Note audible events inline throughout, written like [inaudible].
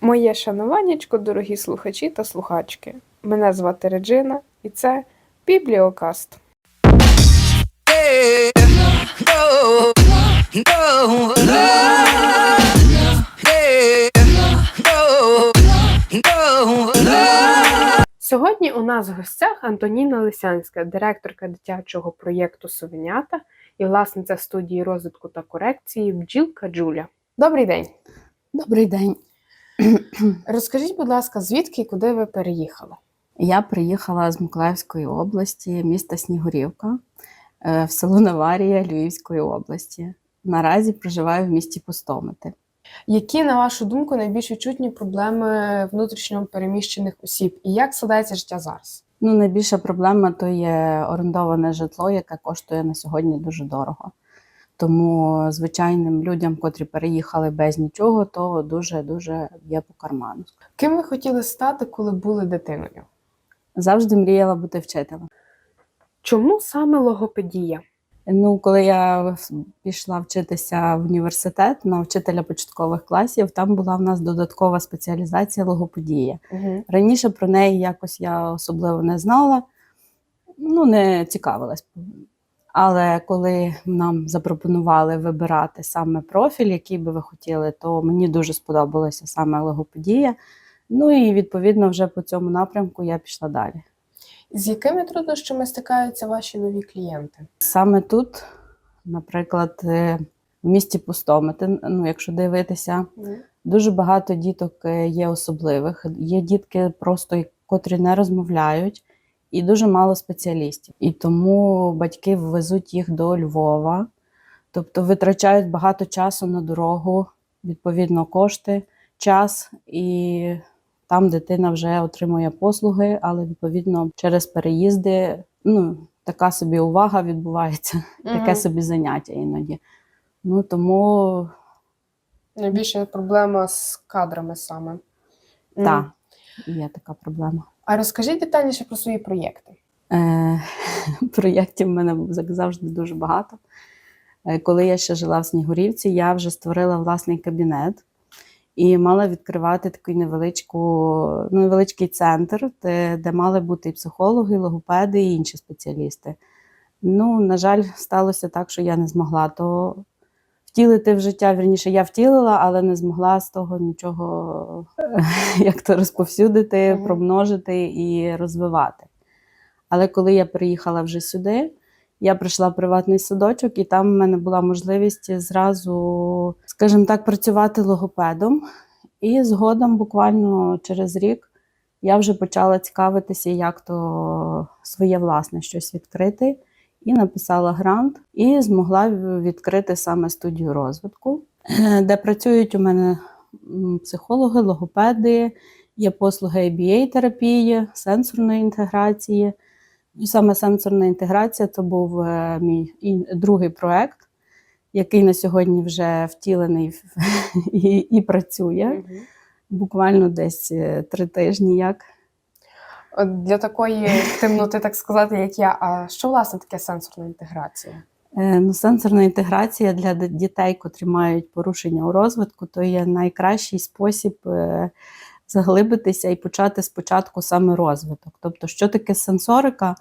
Моє шануваннячко, дорогі слухачі та слухачки. Мене звати Реджина, і це Бібліокаст. Сьогодні у нас в гостях Антоніна Лисянська, директорка дитячого проєкту Совенята і власниця студії розвитку та корекції Бджілка Джуля. Добрий день. Добрий день. [clears throat] Розкажіть, будь ласка, звідки і куди ви переїхали? Я приїхала з Миколаївської області, міста Снігурівка, е, в село Наварія Львівської області. Наразі проживаю в місті Пустомити. Які, на вашу думку, найбільш відчутні проблеми внутрішньо переміщених осіб і як складається життя зараз? Ну, найбільша проблема то є орендоване житло, яке коштує на сьогодні дуже дорого. Тому звичайним людям, котрі переїхали без нічого, то дуже-дуже є по карману. Ким ви хотіли стати, коли були дитиною? Завжди мріяла бути вчителем. Чому саме логопедія? Ну, коли я пішла вчитися в університет на вчителя початкових класів, там була в нас додаткова спеціалізація логопедія. Угу. Раніше про неї якось я особливо не знала, ну не цікавилась. Але коли нам запропонували вибирати саме профіль, який би ви хотіли, то мені дуже сподобалася саме логопедія. Ну і відповідно вже по цьому напрямку я пішла далі. З якими труднощами стикаються ваші нові клієнти? Саме тут, наприклад, е, в місті Пустомити, ну, якщо дивитися, дуже багато діток е, є особливих. Є дітки, просто котрі не розмовляють, і дуже мало спеціалістів. І тому батьки везуть їх до Львова, тобто витрачають багато часу на дорогу, відповідно, кошти, час і. Там дитина вже отримує послуги, але відповідно через переїзди ну, така собі увага відбувається, таке собі заняття іноді. Ну тому Найбільша проблема з кадрами саме. Так, є така проблема. А розкажіть детальніше про свої проєкти. Е, [laughs] проєктів в мене як завжди дуже багато. Е, Коли я ще жила в Снігурівці, я вже створила власний кабінет і мала відкривати такий невеличку, невеличкий центр, де, де мали бути і психологи, і логопеди, і інші спеціалісти. Ну, на жаль, сталося так, що я не змогла то втілити в життя. Вірніше, я втілила, але не змогла з того нічого [laughs] як то розповсюдити, промножити і розвивати. Але коли я приїхала вже сюди, я прийшла в приватний садочок, і там в мене була можливість зразу, скажімо так, працювати логопедом. І згодом, буквально через рік, я вже почала цікавитися, як то своє власне щось відкрити. І написала грант, і змогла відкрити саме студію розвитку, е, де працюють у мене психологи, логопеди, є послуги ABA-терапії, сенсорної інтеграції. І саме сенсорна інтеграція це був е, мій другий проект, який на сьогодні вже втілений [laughs] і, і працює. Буквально десь е, три тижні як. От Для такої темноти, так сказати, як я. А що власне таке сенсорна інтеграція? Е, Ну, сенсорна інтеграція для дітей, котрі мають порушення у розвитку, то є найкращий спосіб е, заглибитися і почати спочатку саме розвиток. Тобто, що таке сенсорика?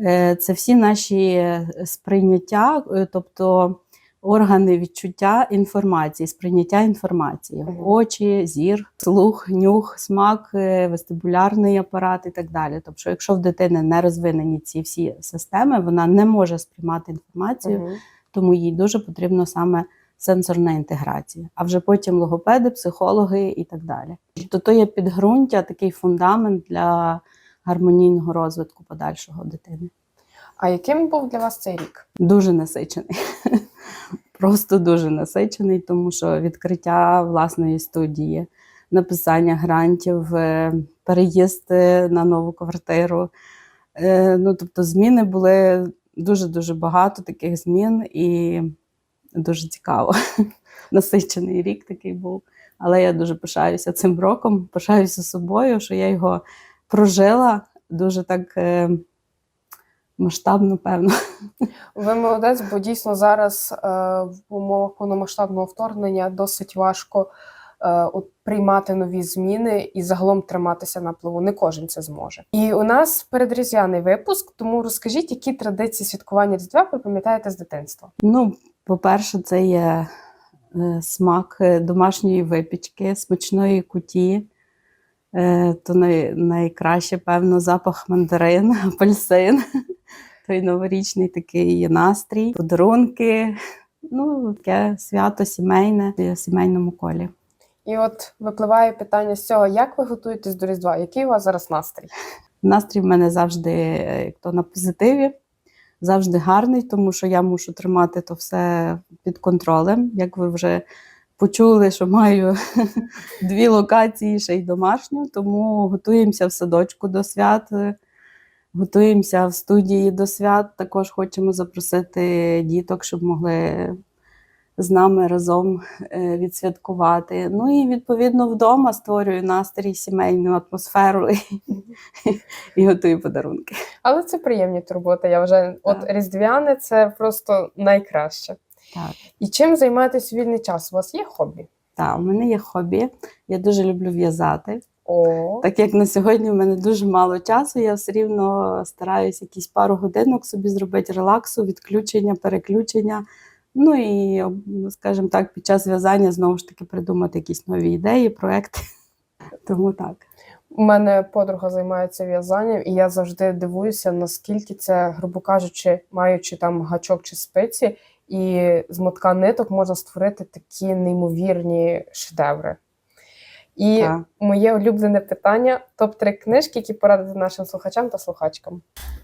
Е, Це всі наші сприйняття, тобто органи відчуття інформації, сприйняття інформації, очі, зір, слух, нюх, смак, е, вестибулярний апарат і так далі. Тобто, якщо в дитини не розвинені ці всі системи, вона не може сприймати інформацію, тому їй дуже потрібно саме сенсорна інтеграція, а вже потім логопеди, психологи і так далі. Тобто то є підґрунтя, такий фундамент для гармонійного розвитку подальшого дитини. А яким був для вас цей рік? Дуже насичений. [laughs] Просто дуже насичений, тому що відкриття власної студії, написання грантів, е, переїзд на нову квартиру. Е, Ну, тобто, зміни були дуже-дуже багато таких змін і дуже цікаво. [laughs] Насичений рік такий був. Але я дуже пишаюся цим роком, пишаюся собою, що я його прожила дуже так е, масштабно, певно. Ви молодець, бо дійсно зараз е, в умовах повномасштабного вторгнення досить важко е, от, приймати нові зміни і загалом триматися на плаву. Не кожен це зможе. І у нас передріздвяний випуск, тому розкажіть, які традиції святкування Різдва ви пам'ятаєте з дитинства? Ну, по-перше, це є е, смак е, домашньої випічки, смачної куті. Е, То най, найкраще, певно, запах мандарин, [laughs] апельсин. Той новорічний такий настрій, подарунки. Ну, таке свято сімейне в сімейному колі. І от випливає питання з цього, як ви готуєтесь до Різдва? Який у вас зараз настрій? Настрій в мене завжди е, як то на позитиві, завжди гарний, тому що я мушу тримати то все під контролем. Як ви вже почули, що маю [laughs] дві локації, ще й домашню, тому готуємося в садочку до свят, готуємося в студії до свят. Також хочемо запросити діток, щоб могли з нами разом е, відсвяткувати. Ну і відповідно вдома створюю настрій, сімейну атмосферу і, [laughs] і готую подарунки. Але це приємні турботи. Я вважаю, от різдвяне це просто найкраще. Так. І чим займаєтесь у вільний час? У вас є хобі? Так, у мене є хобі. Я дуже люблю в'язати. О, Так як на сьогодні в мене дуже мало часу, я все рівно стараюся якісь пару годинок собі зробити релаксу, відключення, переключення. Ну і, скажімо так, під час в'язання знову ж таки придумати якісь нові ідеї, проекти. [laughs] Тому так. у мене подруга займається в'язанням, і я завжди дивуюся, наскільки це, грубо кажучи, маючи там гачок чи спиці, і з мотка ниток можна створити такі неймовірні шедеври. І Так. моє улюблене питання: топ-3 книжки, які порадити нашим слухачам та слухачкам.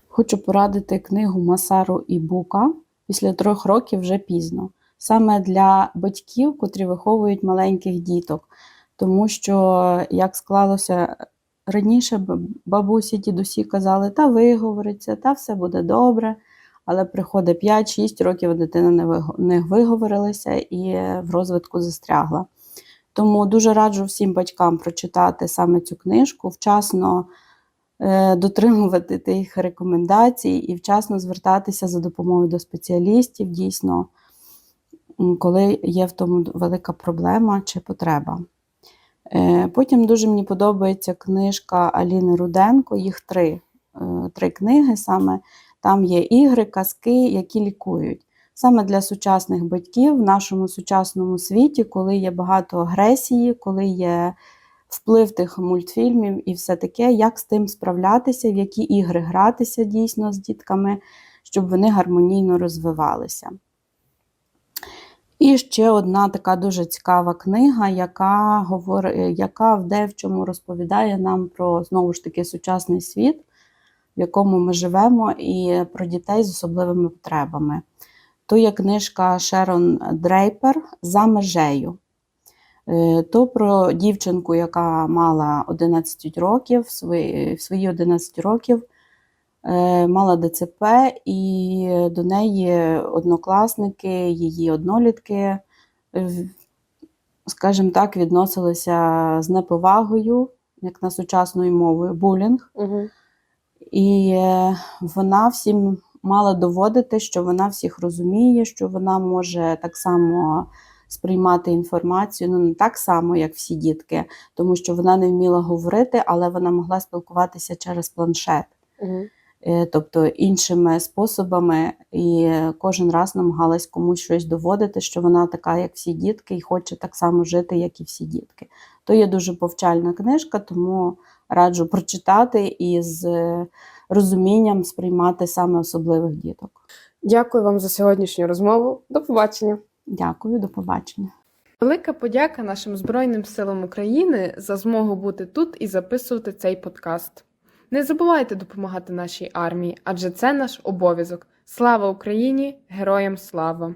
Хочу порадити книгу Масару і Бука після трьох років вже пізно. Саме для батьків, котрі виховують маленьких діток. Тому що, як склалося раніше, бабусі, дідусі казали, та виговориться, та все буде добре. Але приходить 5-6 років, а дитина не виговорилася і в розвитку застрягла. Тому дуже раджу всім батькам прочитати саме цю книжку, вчасно е, дотримувати тих рекомендацій і вчасно звертатися за допомогою до спеціалістів, дійсно, коли є в тому велика проблема чи потреба. Е, Потім дуже мені подобається книжка Аліни Руденко, їх три, е, три книги саме. Там є ігри, казки, які лікують. Саме для сучасних батьків в нашому сучасному світі, коли є багато агресії, коли є вплив тих мультфільмів і все таке, як з тим справлятися, в які ігри гратися дійсно з дітками, щоб вони гармонійно розвивалися. І ще одна така дуже цікава книга, яка говорить, яка в девчому розповідає нам про знову ж таки сучасний світ, в якому ми живемо, і про дітей з особливими потребами. То є книжка Шерон Дрейпер за межею. Е, То про дівчинку, яка мала 11 років, в свої, в 11 років е, мала ДЦП, і до неї однокласники, її однолітки, е, скажімо так, відносилися з неповагою, як на сучасною мовою, булінг. Угу. І е, вона всім мала доводити, що вона всіх розуміє, що вона може так само сприймати інформацію, ну не так само, як всі дітки, тому що вона не вміла говорити, але вона могла спілкуватися через планшет, Угу. Е, тобто іншими способами, і кожен раз намагалась комусь щось доводити, що вона така, як всі дітки, і хоче так само жити, як і всі дітки. То є дуже повчальна книжка, тому раджу прочитати і з розумінням сприймати саме особливих діток. Дякую вам за сьогоднішню розмову. До побачення. Дякую, до побачення. Велика подяка нашим Збройним силам України за змогу бути тут і записувати цей подкаст. Не забувайте допомагати нашій армії, адже це наш обов'язок. Слава Україні! Героям слава!